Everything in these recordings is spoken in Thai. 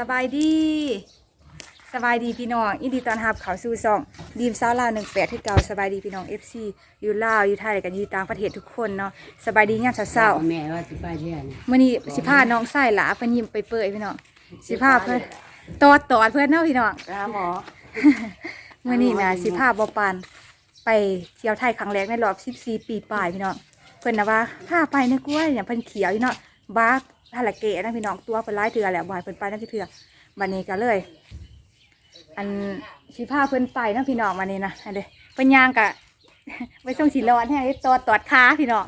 สบายดีสบายดีพี่น้องยินดีต้อนรับเขาสู่ซองดีมซาวลาวหนึ่งแปดที่เก่าสบายดีพี่น้องเอฟซีอยู่ลาวอยู่ไทยและกันอยู่ต่างประเทศทุกคนเนาะสบายดีงามเศร้าแม่ว่าสิไปเรียนๆมื่อนี้สิพาน้องไส้หลาเพิ่นยิ้มไปเปื่อยพี่น้องสิพาเพิ่นตอดตอดเพิ่นเนาะพี่น้องหาหมอมื่อนี้นะสิพาบอปานไปเที่ยวไทยครั้งแรกในรอบ14ปีปลายพี่น้องเพิ่นนะว่าพาไปในกล้วยอย่างเพิ่นเขียวอยู่เนาะบาร์ ทะละเกะนะพี่น้องตัวเพิ่นหลายเทื่อแหล้วบ่ให้เพิ่นไปนั่นเทื่อบัดนี้ก็เลย อันสิพาเพิ่นไปนาะพี่น้องมานี่นะเด้เพิ่นยางกะไปส่งสีร้อนให้ตัวตอดขาพี่น้อง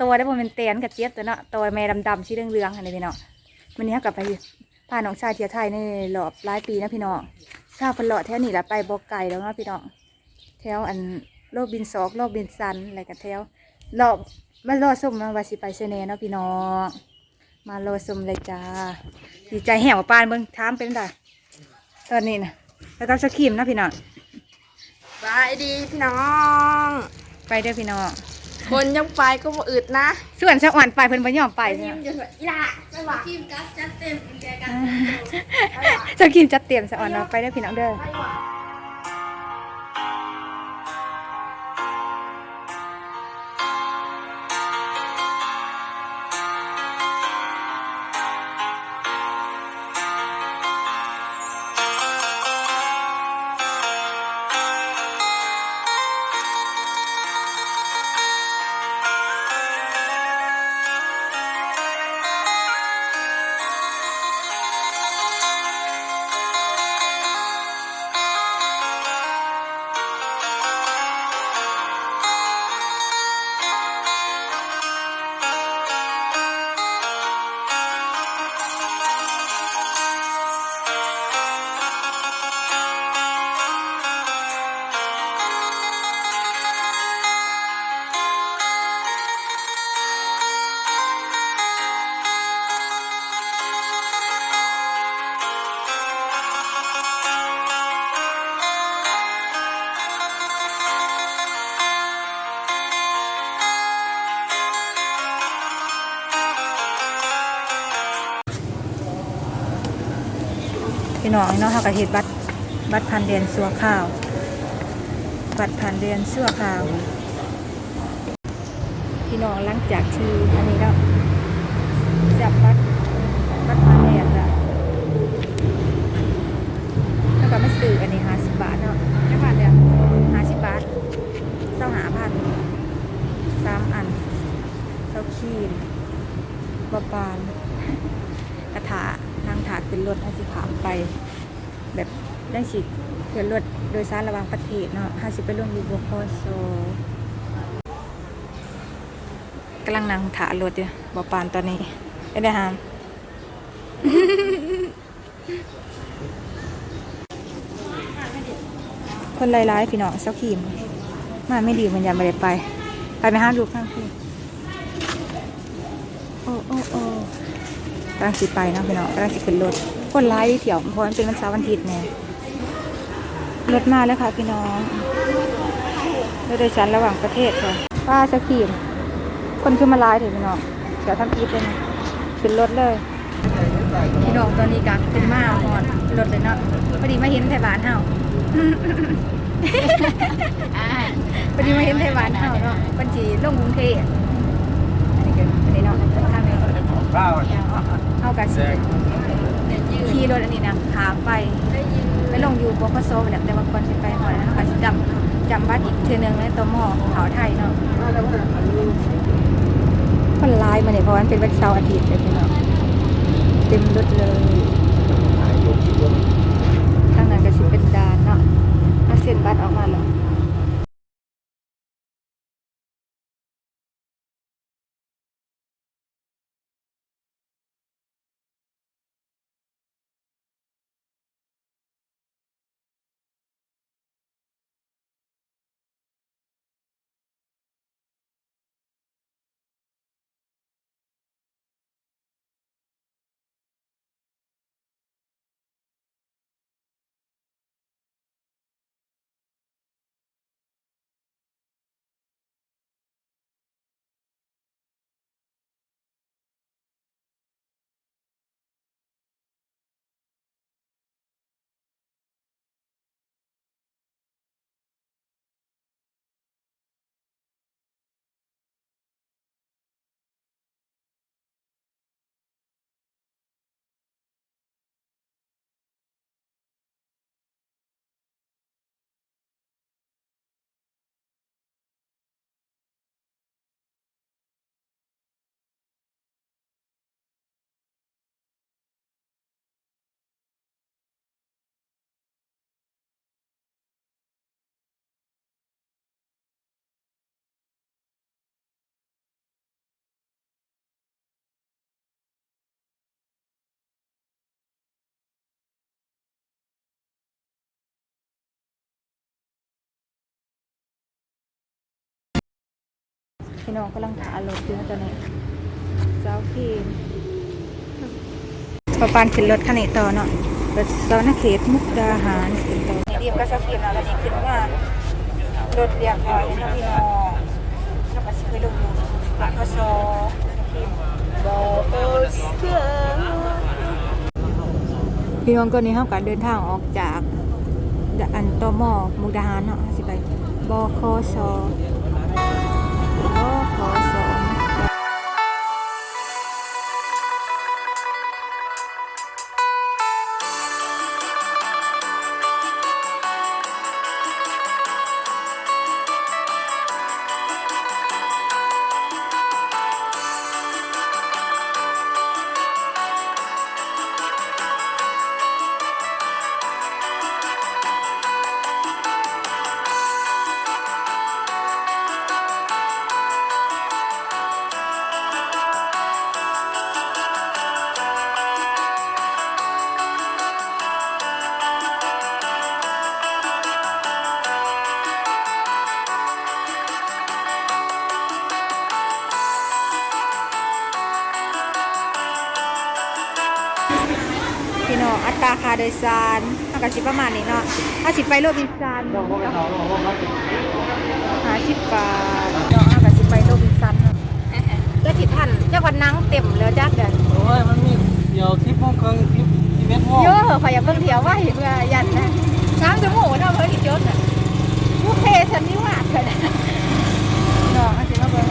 ตัวได้บ่แม่นเตียนกับเจี๊ยบตัวเนาะตัวแม่ดำๆสีเหลืองๆอันนี้พี่น้องวันนี้กลับไปพาน้องชายเทียไทยในรอบหลายปีนะพี่น้องทราบเพิ่นเลาะแถวนี้ละไปบ่ไกลแล้วเนาะพี่น้องแถวอันโลกบินซอกโลกบินซันอะไรกันแถวรอบมารอส้มมาวาสิไปเซเนเนาะพี่น้อง มารอส้มเลยจ้า ดีใจแหวปานเบิ่งถามเป็นไดตอนนี้นะแล้วก็สครีมนะพี่น้องบายดีพี่น้อง ไปเด้อพี่น้อง คนยังไปก็บ่อึดนะ ส่วนสะอ่อนไปเพิ่นบ่ยอมไปยิ้มจะแบบอีหละไม่ว่าทีมกัสจัดเต็มแกกันสกิมจัดเตรียมสะอ่อนเราไปเด้อพี่น้องเด้อ พี่น้องเนาะเฮาก็เฮ็ดบัตรบัตรพันเดือนสัวข้าว บัตรพันเดือนสัวข้าว พี่น้องหลังจากที่อันนี้แล้วจับบัตรบัตรพันเดือนละแล้วก็มาซื้ออันนี้50บบาทเนาะจักบาทเดียว50บบาทเศร้าหาพันสามอันเศร้าขีนบะปานกระถางถา ขึ้นรถห้สิขามไป แบบได้สิขึ้นรถโดยสารระหว่างประเทศเนาะห้าสิไปร่วมอยู่บคโซกำลังนั่งถารถอยู่บอปานตอนนี้ได้ได้ฮามคนหลายๆพี่น้องเซาขีมมาไม่ดีมันยังไม่ได้ไป ไปไหมฮะลูกข้างพี่โอ้โอ้โอ้ กำลังสิไปนะพี่น้องกำลังสิขึ้นรถคนร้ายเถี่ยวเพราะมันเป็นวันเสาร์วันอาทิตย์เนี่ยรถมาแล้วค่ะพี่น้องรถโดยสารระหว่างประเทศค่ะป้าสกีมคนขึ้นมาร้ายเถอะพี่น้องเดี๋ยวทำอีทเลยนะขึ้นรถเลยพี่น้องตอนนี้กางขึ้นมาหอนรถเลยเนาะพอดีมาเห็นไทยบ้านเฮาพอดีมาเห็นไทยบ้านเฮาเนาะบัญชีลงกรุงเทพอันนี้ก็อันนี้เนาะทางนี้ เอากระสิขี่รถอันนี้นะขาไปไปลงอยู่บกโซไปแล้วแต่ว่าก่อนสิไปหอยนะกระสิจำจำบัตรอีกเทือนึงในตัวหม้อเขาไทยเนาะคนร้ายมาเนี่ยเพราะมันเป็นวันเสาร์อาทิตย์เลยพี่น้องเต็มรถเลยทางนั้นก็สิเป็นดานเนาะเอาเส้นบัตรออกมาแล้ว พี่น้องกำลังหารถอยู่นะตอนนี้เสาเข็มปอปานขึ้นรถคันนี้ต่อเนาะรถสวนเขตมุกดาหารขึ้นต่อนี่เดียมก็เสาเข็มแล้วตอนนี้ขึ้นมารถเรียบร้อยแล้วเนาะพี่น้องแล้วก็สิไปลงอยู่ปากกสอเข็มบอเออเสือพี่น้องก็นี้เฮาก็เดินทางออกจากอันตมมุกดาหารเนาะสิไปบคสาค่าโดยสารเอากสิประมาณนี้เนาะถ้าสิไปโรบินสันหาสิบบาทเนาะเอากสิไปโรบินสันเนาะเจ้าที่ท่านเจ้าวันนั่งเต็มแล้วจักเดือนโอ้ยมันมีเดียวทิปโมงครึ่งทิปทิปเอ็ดโมงเยอะขอยอยากเบิ่งเที่ยวว่าเห็นว่ายันนะน้ำจะหมูเนาะเพิ่นอีกจดน่ะโอเคฉันนี่ว่าเถอะนะน้องอาจจะมาเบิ่ง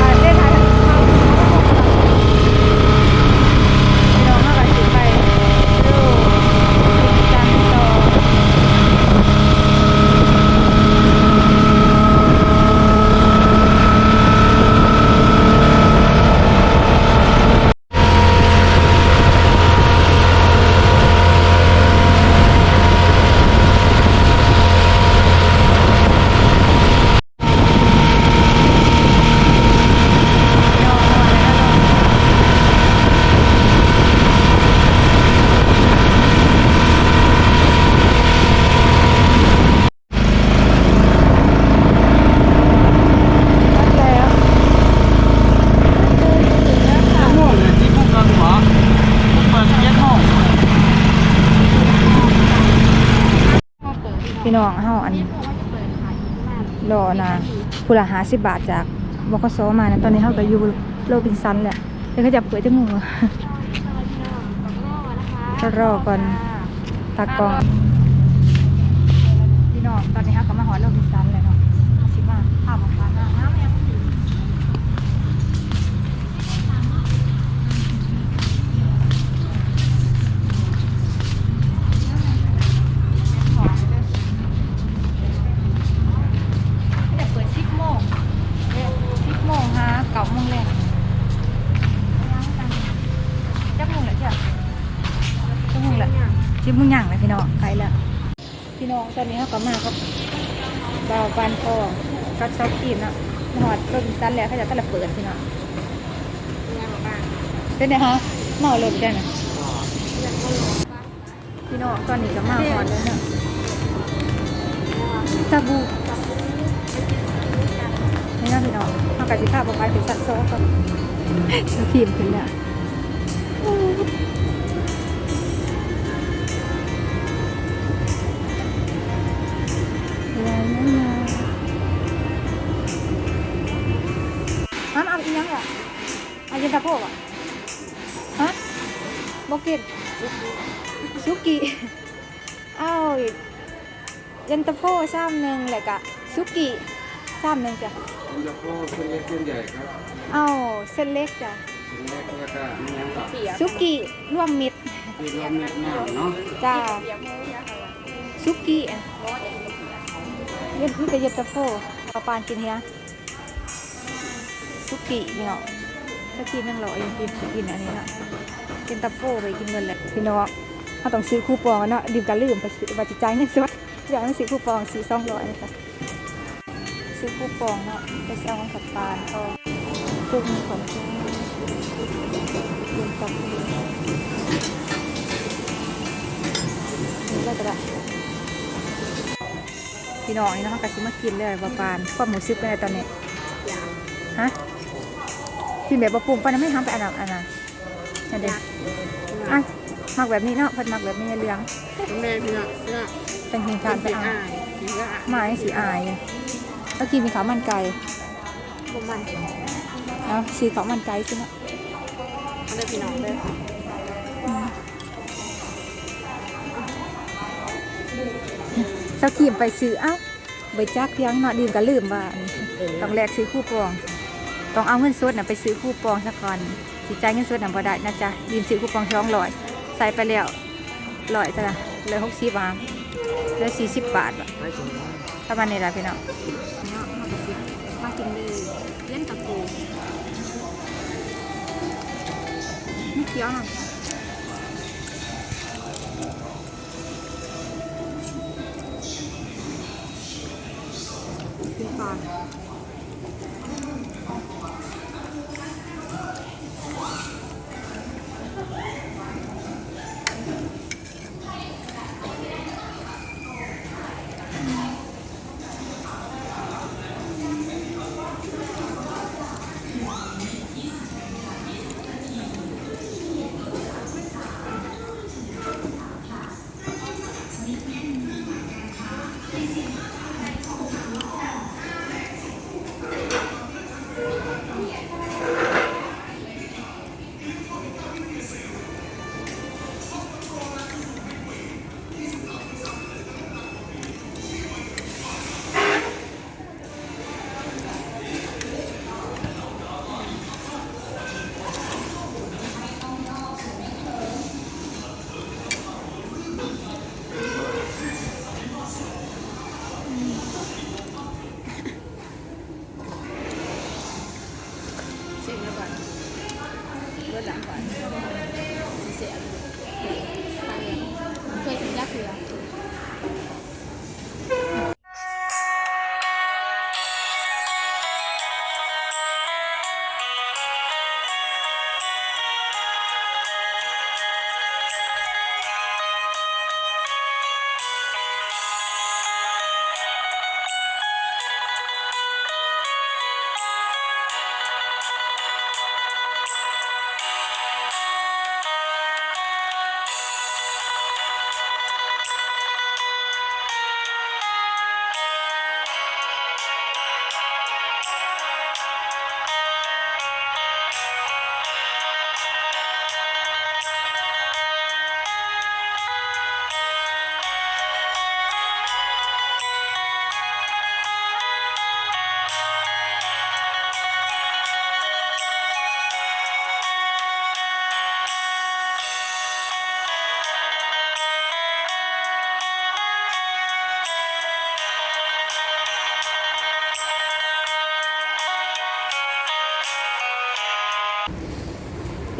อ่าเส้นทางเข้าพี่น้องเฮาก็สิไปดูจันทร์ต่อ แล้ว ทิปโมงเนี่ยทิปโมงครึ่งหรอผมเปิดเอ็ดโมง พี่ น้องเฮาอันรอนะผู้ละหาสิบบาทจากบกสมานะตอนนี้เฮาก็อยู่โรบินสันแหละเดี๋ยวเขาจะเปิดจะงูอะจะรอก่อนตากองพี่น้องตอนนี้เฮาก็มาหอโรบินสันแล้วเนาะสิมาภาพออกมาหน้าน้ำยังแต่เปิดสิบโมงสิบโมงฮะเก้าโมงแรกจักโมงแหละเจ้าจักโมง แหละสิบโมงย่างเลยพี่น้องไปแล้วพี่น้องตอนนี้เขาก็มาครับเบาปานคอกับซอฟครีมเนาะหอดรถบินซันแล้วเขาจะก็ละเปิดพี่น้องเป็นไงฮะเมารถได้นะพี่น้องตอนนี้ก็มาหอดแล้วเนาะซาบูนี่นะพี่น้องเอากระสิภาพออกไปถึงสัตว์โซ่ก็ซอฟครีมขึ้นแล้ว เอาเย็นตาโพกอะฮะบอกกินซุกิเอาเย็นตาโพซ้ำหนึ่งเลยกะซุกิซ้ำหนึ่งจ้ะผมจะพูดเส้นเล็กเส้นใหญ่ครับเอาเส้นเล็กจ้ะเส้นเล็กแล้วก็มีน้ำตาลซุกิรวมมิตรที่รวมเม็ดหน้าเนาะจ้าซุกิอะเย็นนี่ก็เย็นตาโฟปลาปานกินเฮียซุกิพี่น้อ งถ้ากินนั่งรอยังกินสิกินอันนี้เนาะเป็นตาโฟไปกินเงินแหละพี่น้องเขาต้องซื้อคูปองอะเนาะดิมกันลืมไปซื้อบัตรจ่ายเงินสดอยากต้องซื้อคูปองซื้อสองร้อยนะคะซื้อคูปองเนาะไปซื้อของสับปานก็กุ้งของกุ้งเย็นตาโฟนี่ก็จะแบบพี่น้องนี่เนาะก็สิมากินเลยบ่ปานความหมูซึกเป็นไงตอนนี้ฮะ กินแบบบ่ปรุงปานนั้นไม่ทำไปอันนั้นอันนั้นนั่นเด้อะมักแบบนี้เนาะเพิ่นมักแบบนี้เหลืองแม่เนื้อเนื้อตั้งหิงทานไปสีอ่าอายสีอายมาให้สิอายแล้วกินมีข้าวมันไก่บ่มันเอาซื้อข้าวมันไก่สิเนาะอันนี้พี่น้องเด้อเจ้าขีมไปซื้อเอ้าใบจักเพียงเนาะดื่มก็ลืมว่าอันนี้ต้องแลกซื้อคู่ปอง ต้องเอาเงินสดน่ะไปซื้อคู่ปองซะก่อนสิจ่ายเงินสดน่ะบ่ได้นะจ๊ะยืมซื้อคู่ปองช่องร้อยใส่ไปแล้วร้อยจ้ะเลยหกสิบบาทเลือสี่สิบบาทประมาณนี้ละพี่น้องเนาะมากินเลยเล่นตะโกไม่เคี้ยวหน่อยกิน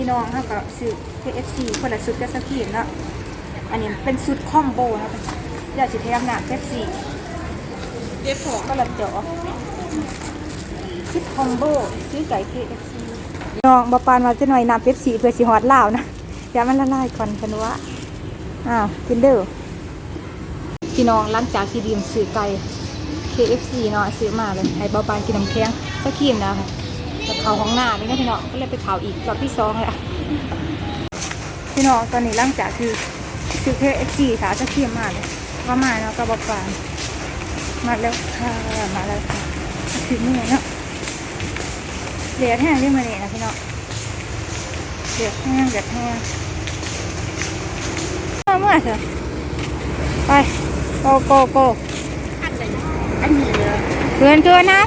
พี่น้องเขาก็ซื้อ KFC คนละชุดก็สักขีมเนาะอันนี้เป็นชุดคอมโบเนาะอยากสิแถมหนักเ e ปซี่เจ็บของก็ละจ่อชุดคอมโบซื้อไก่ KFC น้องบปานมาจะหน่อยน้ำเ e ปซี่เพื่อสิฮอดลานะอย่ามันละลายก่อนคันว่าอ้าวกินเด้อพี่น้องหลังจากที่ดีมซื้อไก่ KFC เนาะซื้อมาเลยให้บาปานกินน้ำแข็งสักขีมนะคะ แล้วเขาห้องหน้านี่นะพี่น้องก็เลยไปเขาอีกรอบที่สองแหละพี่น้องตอนนี้หลังจากคือคือเคเอฟซีค่ะจะเขี้ยมมากเลยว่ามาแล้วก็บอกฟานมาแล้วค่ะมาแล้วค่ะถึงเมื่อยเนาะเดือดแห้งที่มาเนี่ยนะพี่น้องเดือดแห้งเดือดแห้งเอาเมื่อเถอะไปโกโกโกอันไหนอันนี้เลยเกินเกินนะ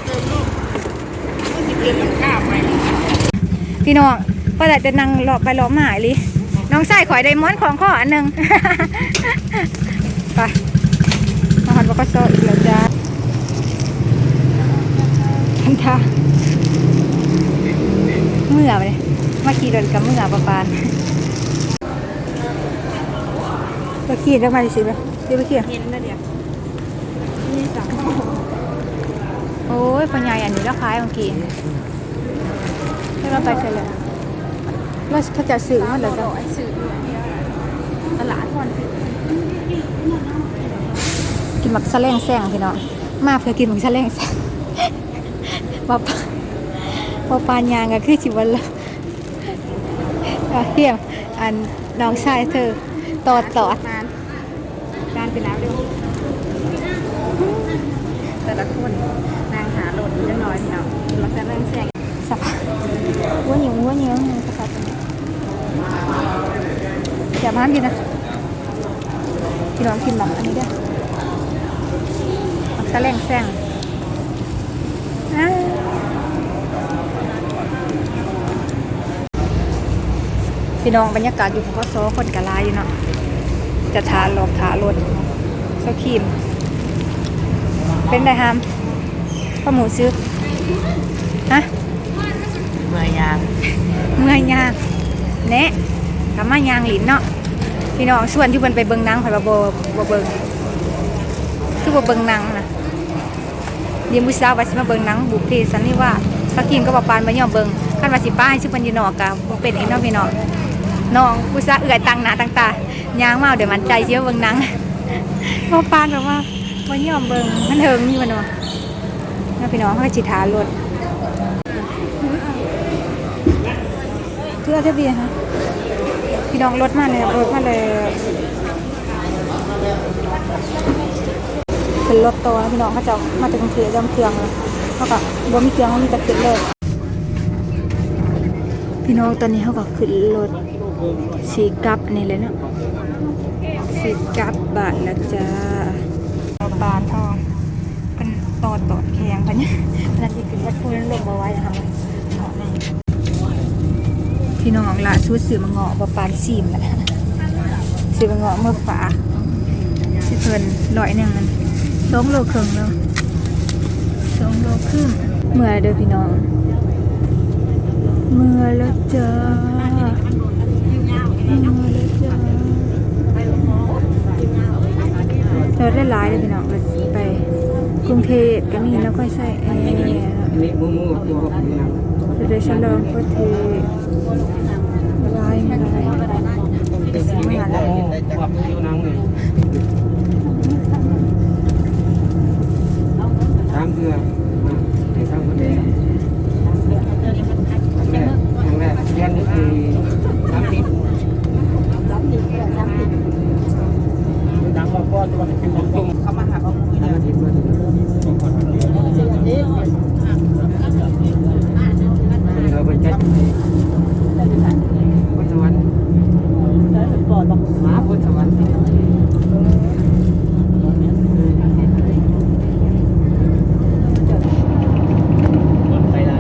เติมลูกมันจะเกินน้ำข้าวไปพี่น้องก็แต่จะนั่งหลอกไปหลอกมาหายลิน้องใส่ข่อยไดมอนด์ของข้ออันหนึ่งไปมาหันวากาโซอีกแล้วจ้าทันทาเมื่อไปเลยมาขี่รถกับเมื่อประปานไปขี่แล้วมาดิสิไปเดี๋ยวไปขี่เห็นแล้วเดี๋ยวนี่สาม โอ้ยปัญญาอันนี้แล้วขายเมื่อกี้ให้เราไปเสร็จแล้วแล้วเขาจะซื้อมาเลยจ้ะไอ้สื่อตลาดก่อนกิกินหมักแสลงแซงพี่น้องมาเพื่อกินหมักแสลงแซงบ่ปาบ่ปานยางก็คือสิวันละอะเฮียมอันน้องชายเธอตอดตอดการการเป็นน้ำเร็วแต่ละคน นางหาโหลดนิดหน่อยเนาะมันจะเริ่มแซงสภาพหัวเหนียวหัวเหนียวสภาพอย่ามากินนะพี่น้องกินหมักอันนี้เด้อหมักแสลงแซงอ้าพี่น้องบรรยากาศอยู่ของก็โซ่คนกะลาอยู่เนาะจะทานหลอกทารถโซครีมเป็นไงฮาม ข้าวหมูซื้อ ฮะ เมื่อยางเมื่อยยางแนะกำมายางหลินเนาะ พี่น้องส่วนที่เพิ่นไปเบิ่งหนังข่อยว่าบ่บ่เบิ่งคือบ่เบิ่งหนังนะเดี๋ยวมื้อเช้าว่าสิมาเบิ่งหนังบุพเพสันนิวาสสักกินก็บ่ปานบ่ยอมเบิ่งคันว่าสิป้าให้ชื่อเพิ่นอยู่นอกก็บ่เป็นอีกเนาะพี่น้องน้องอุตส่าห์เอื้อยตังหน้าตังตายางมาเอาเดี๋ยวมันใจเสียเบิ่งหนังบ่ปานก็ว่าบ่ยอมเบิ่งมันเฮิงอยู่มันเนาะเนะพี่น้องเฮาสิทารถเพื่อทะเบียนฮะพี่น้องรถมาเลยรถมาเลยเป็นรถโตนะพี่น้องเขาจะมาจากกรุงเทพจำเครื่องเลยเขาก็บ่มีเครื่องเขามีแต่ขึ้นเลยพี่น้องตอนนี้เขาก็ขึ้นรถสีกับนนี้เลยเนาะสีกับบาทแล้วจ้าบานทอง ตอดตอดแข็งพันเนี่ยนาที่ขึ้นรถพูดลงมาไว้นะคะพี่น้องล่าสุดซื้อมาเงาะบปานซีมแหละซื้อมาเงาะเมื่อฝาสิเพิ่นร้อยหนึ่งมันสองโลครึ่งแล้วสองโลครึ่งเมื่อเด้อพี่น้องเมื่อแล้วเมื่อเราได้หลายเลยพี่น้องเราสิไป กรุงเทพก็มีแล้วก็ใส่แอร์นี่มูมูตัวเราได้ฉลองประเทศลายมาลายเป็นสีไม่ได้วยนังเลยสามเดือนในสามประเทศแรกครั้งแรกเรียนนี่คือสามปีดังกว่าพ่อตัวนี้เป็นของตุ้ม เขามาหาเขาคุยนะทีมาถึงเราไปจัดพุทธวันมาพุทธวัน ไปไหน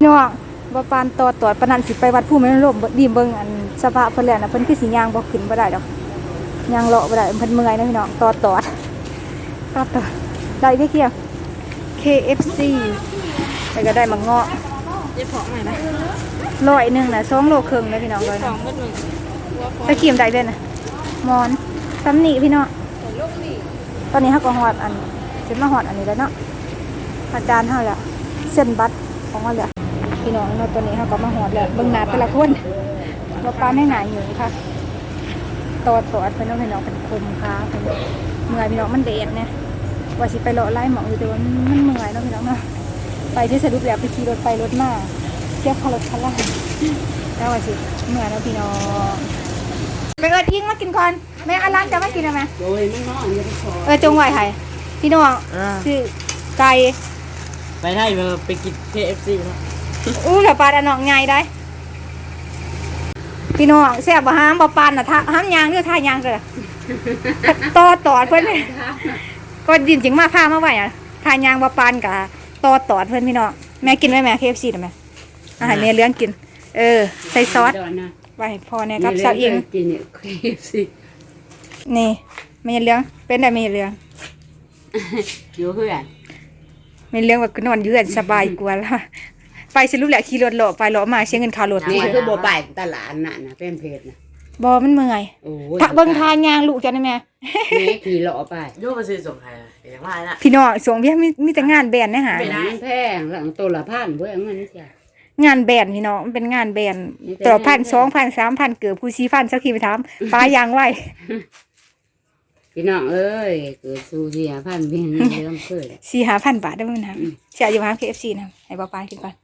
พี่น้องบ่ปานต อดตอดปานนันสิไปวัดผู้แม่นลมบ่ดีมเบิ่งอันสภาพเพิ่นแล้วนะเพิ่นคือสิย่างบ่ขึ้นบ่ได้ดอกย่างเลาะบ่ได้เพิ่นเมื่อยนะพี่น้องตอดตอดตอดตอดได้เด้อเกี่ยว KFC แล้วก็ได้มาเงาะเจ๊ของใหม่นะร้อยหนึงน่ะ2โลครึ่งเลยพี่น้องร้อยหขนึองงเพิ่นหนึ่งตะเกียมได้เด้อน่ะมอนตำหนิพี่น้องลูกนี่ตอนนี้เขาก็ฮอดอันจะมาฮอดอันนี้แล้วเนาะอาจารย์เฮาแล้วเส้นบัตรของเราแล้ว พี่น้องเนาะตอนนี้เขาก็มาฮอดแล้วเบิ่งหน้าแต่ละคนบ่ปานให้หน้าอยู่ค่ะตอดตอดเพิ่นเอาให้น้องเป็นคมค้าเพิ่นเมื่อยพี่น้องมันเดดเนี่ยว่าสิไปเลาะไล่หมองอยู่แต่ว่ามันมันเมื่อยเนาะพี่น้องเนาะไปที่สรุปแล้วไปขี่รถไปรถมาเทียบค่ารถคันละแล้วว่าสิเมื่อยเนาะพี่น้องไปเอิดยิงมากินก่อนแม่อารันจะมากินได้ไหมโดยไม่น้อยอย่าไปขอเออจงไหวไห้พี่น้องซื้อไก่ไปได้มาไปกิน KFC นะ อู้เหลือปลาอันนองไงได้ พี่น้องแซ่บบ่ห้ามบ่ปานน่ะท่าห้ามยางเด้อท่ายางเด้อต่อตอดเพิ่นนี่ก็ดินจึงมาพามาไว้อะท่ายางบ่ปานกะต่อตอดเพิ่นพี่น้องแม่กินไหมแม่ KFC ได้ไหมอาหารแม่เลี้ยงกิน เออ ใส่ซอสดอนนะไว้ให้พ่อเนี่ยกับสาวอิงกินเนี่ยเคยสินี่แม่เลี้ยงเป็นได้แม่เลี้ยงอยู่เพื่อนไม่เรื่องแบบนอนอยืนสบายกว่าละ ไปสรุปแหละขี่รถเลาะไปเลาะมาเสียเงินค่ารถนี่นี่คือบ่ไปตลาดน่ะนะเป็นเพจนะบอมันเมื่อยโอ้ยถ้าเบิ่งทางยางลูกจันได้ไหมแม่ขี่เลาะไปโยกมาซื้อส่งใครอะอย่างไรนะ พี่น้องสวงเพียมีมีแต่งานแบรนด์นะฮะไม่ได้ มันแพงหลังตัวละพันเว้ยเงินจ้ะงานแบนพี่น้องมันเป็นงานแบนต่อพันสองพันสามพันเกือบผู้ชี้พันสักทีไปถามปลายางไหวพี่น้องเอ้ยเกิดสู่เสียพันเพียงเริ่มเกิด สี่หาพันบาทได้ไหมนะเสียอยู่ห้างเคเอฟซีนะให้ปลาปานกินก่อน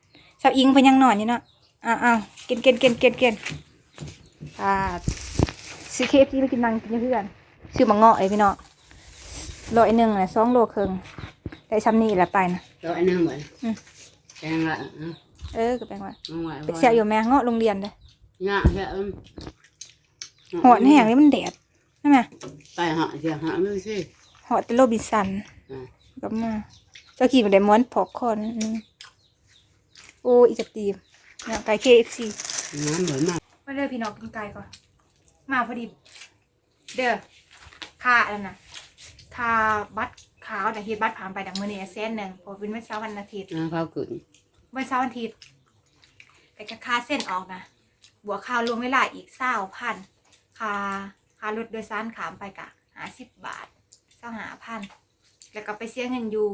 สาวอิงเพนยังนอนอยู่เนาะอ้าวอ้าวกินกินกินกินกินอ่าซื้อเคเอฟซีไปกินนังกินอยู่เพื่อนซื้อมาเงาะไอ้พี่น้องร้อยหนึ่งนะสองโลครึ่งได้ซ้ำนี่แหละไปนะตัวอันนึงเหมือนอืมแกงละเออก็แปลว่าน้องไหวเสียอยู่แม่เงาะโรงเรียนเลยเนี่ยเสียหอดแห้งเลยมันแดดใช่ไหมไปหอเสียหอไม่สิหอดแต่โรบินสันอ่าก็มาเจ้าขี่มาได้ม้วนพอกคอนอืม โอ้อีจับตีมเนี่ยไก่เคเอฟซีน้ำเหมือนมากมาเลยพี่น้องกินไก่ก่อน มาพอดี เด้อค่าอะไรนะค่าบัตรขาวแต่เฮ็ดบัตรผ่านไปดังมือนี่แสนหนึ่งเพอเป็นวันเสาร์วันอาทิตย์น้ำข้าวกึ่งวันเสาร์วันอาทิตย์แต่ก็ค่าเส้นออกนะบวกค่ารวมเวลาอีกเศร้าพันค่าค่ารถโดยสารขามไปกะหาสิบบาทเศร้าหาพันแล้วก็ไปเสียเงินอยู่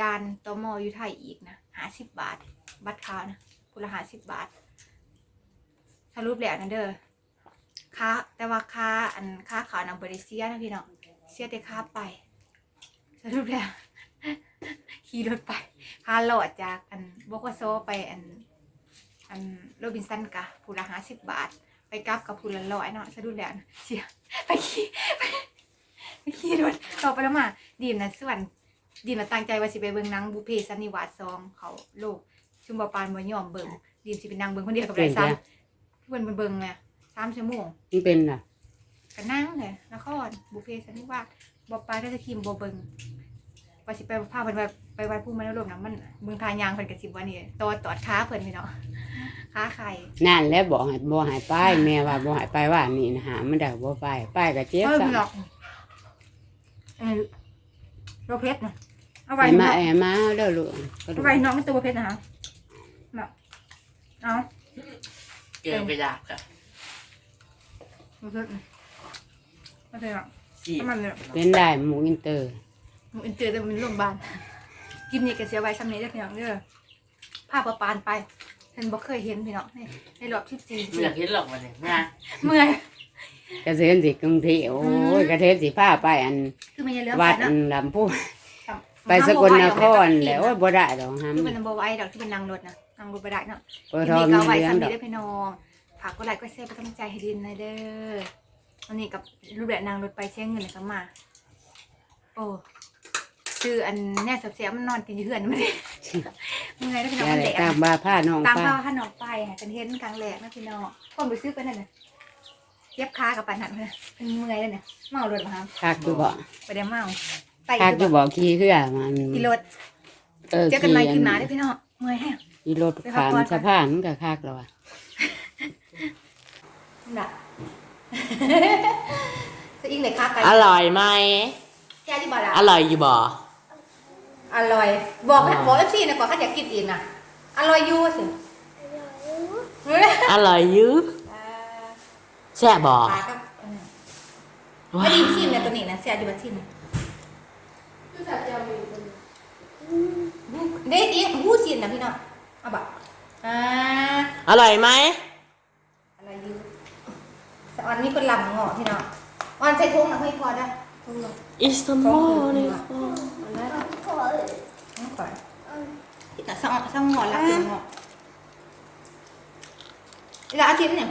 ดานตมอยู่ไทยอีกนะ หาสิบบาท บัตรขาวนะพุละหาสิบบาท สรุปแล้วนะเด้อค่าแต่ว่าค่าอันค่าขาวนังบริเซียนะพี่น้องเสียแต่ค่าไป สรุปแล้วขี่รถไปค่าหลอดจากอันบกโซไปอันอันโรบินสันกะพูละห้าสิบบาท ไปกลับกับพูละร้อยเนาะสรุปแล้วเสียไปขี่ไปไปขี่รถต่อไปแล้วมาดีมนะส่วน ดีมนะตั้งใจว่าสิไปเบิ่งหนังบุพเพสันนิวาสซองเขาโลก ชุมบปานบ่ยอมเบิ่งดีมสิไปนั่งเบิ่งคนเดียวกับไรซ้ำเพื่อนไปเบิ่งเนี่ยสามชั่วโมงมันเป็นอะก็นั่งเลยนครบุพเพสันนิวาสบอปลาได้จะคิมบอเบิ่งว่าสิไปพาเพิ่นไปไปวัดผู้มันรวมนะมันเบิ่งทางยางเพิ่นก็สิบ่นี่ตอดตอดขาเพิ่นพี่เนาะขาไข่นั่นแล้วบอกให้บ่ใหายไปแม่ว่าบ่ใหายไปว่านี่นะหามันได้บ่ไปไปก็เจ็บเออซะ พี่เนาะเออโรเพชรนะ เอาไว้ให้มาเนาะให้มาเด้อลูกก็ดูเอาไว้เนาะมันตัวเพชรนะคะเนาะเอาเกินไปยากอะโรเพชรนะไม่ใช่หรอกจีบน้ำมันเลยเป็นได้หมูอินเตอร์มันเจอแต่มันโรงพยาบาลกินนี่ก็เสียไว้ซ้ำนี้เด้อพี่น้องเด้อภาพประปานไปฉันบ่เคยเห็นพี่น้องในในรอบที่สี่ไม่อยากเห็นหรอกวันนี้นะเมื่อยกระเซ็นสิกรุงเทพโอ้ยกระเทพสิพาไปอันคือมันจะเลือกวัดนะอันลำพูน ไปสกลนครแล้วโอ้ยบ่ได้ดอกฮะคือเป็นนัมเบอร์ไว้ดอกที่เป็นนางรถนะนางรถบ่ได้เนาะเปิดทีทอมนี้ก็เอาไว้เลี้ยงซ้ำดอนี้กเด้อพี่น้องฝากกดไลค์กดแชร์เป็นกำลังใจให้ดินหนะเด้อวันนี้กับรูปแบบนางรถไปเชียงเงินก็มา โอ้คืออันแน่เสียๆมันนอนกินอยู่เฮือนมาเลยเมื่อยแล้วพี่น้องอย่ามันได้แดดตามบาผ้าน้องตามไปภาพถ้าน้องไปค่ะกันเห็นกลางแหลกนะพี่น้องคนไปซื้อไปนั่นน่ะเย็บขากับปันหันเลยเป็นเมื่อยเลยเนี่ยเมารถมาครับ คักอยู่บ่ ไปได้เมาไป คักอยู่บ่ขี่เรือมันขี่รถเออเจอกันใหม่ขี่ขึ้นหนาได้อพี่น้องเมื่อยแห้งขี่รถขามสะพานมันก็คักแล้วอะน่ะจะอิงเลยค่ะไก่อร่อยไหมแก้ที่บ่ล่ะอร่อยอยู่บ่อร่อย บอกให้บอกเอฟซีนะก่อนข้าอยากกินอีกนะอร่อยอยูสิเฮ้ยอร่อยอยืดอ่าแซ่บบ่ปลาก็อืมไม่ไดีชิมเนี่ยตัวนี้นะเสียดี กว่าชิมเด็ดอีกหูชิมนะพี่น้องเอาแบบอ่าอร่อยไหมอะไรอยูสะออนมีคนลำงอพี่น้องออนใช้ทุ่งนะเฮ้ยพอได้ทุ่งเลยอิสตันบูลนี่น้ำก่อนแต่สะออนสะงอนรักถึงงอเวลาอาทิตย์เนี่ย